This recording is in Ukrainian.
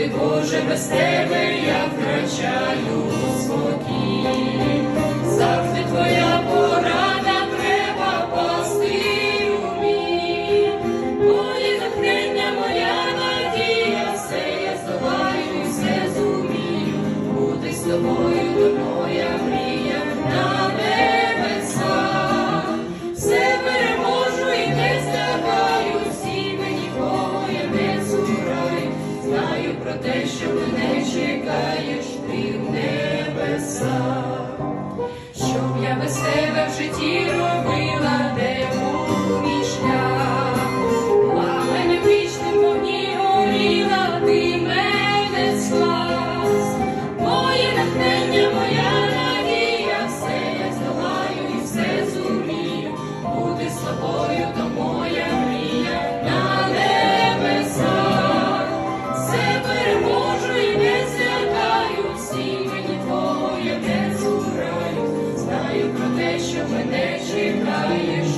Господи Боже, без тебе я втрачаю спокій. Завжди твоя порада треба пасти у мій. Моє натхнення, моя надія, все я здолаю, все зумію. Бути з тобою що мене чекаєш ти в небесах, щоб я без тебе в житті робила. що мене чекаєш.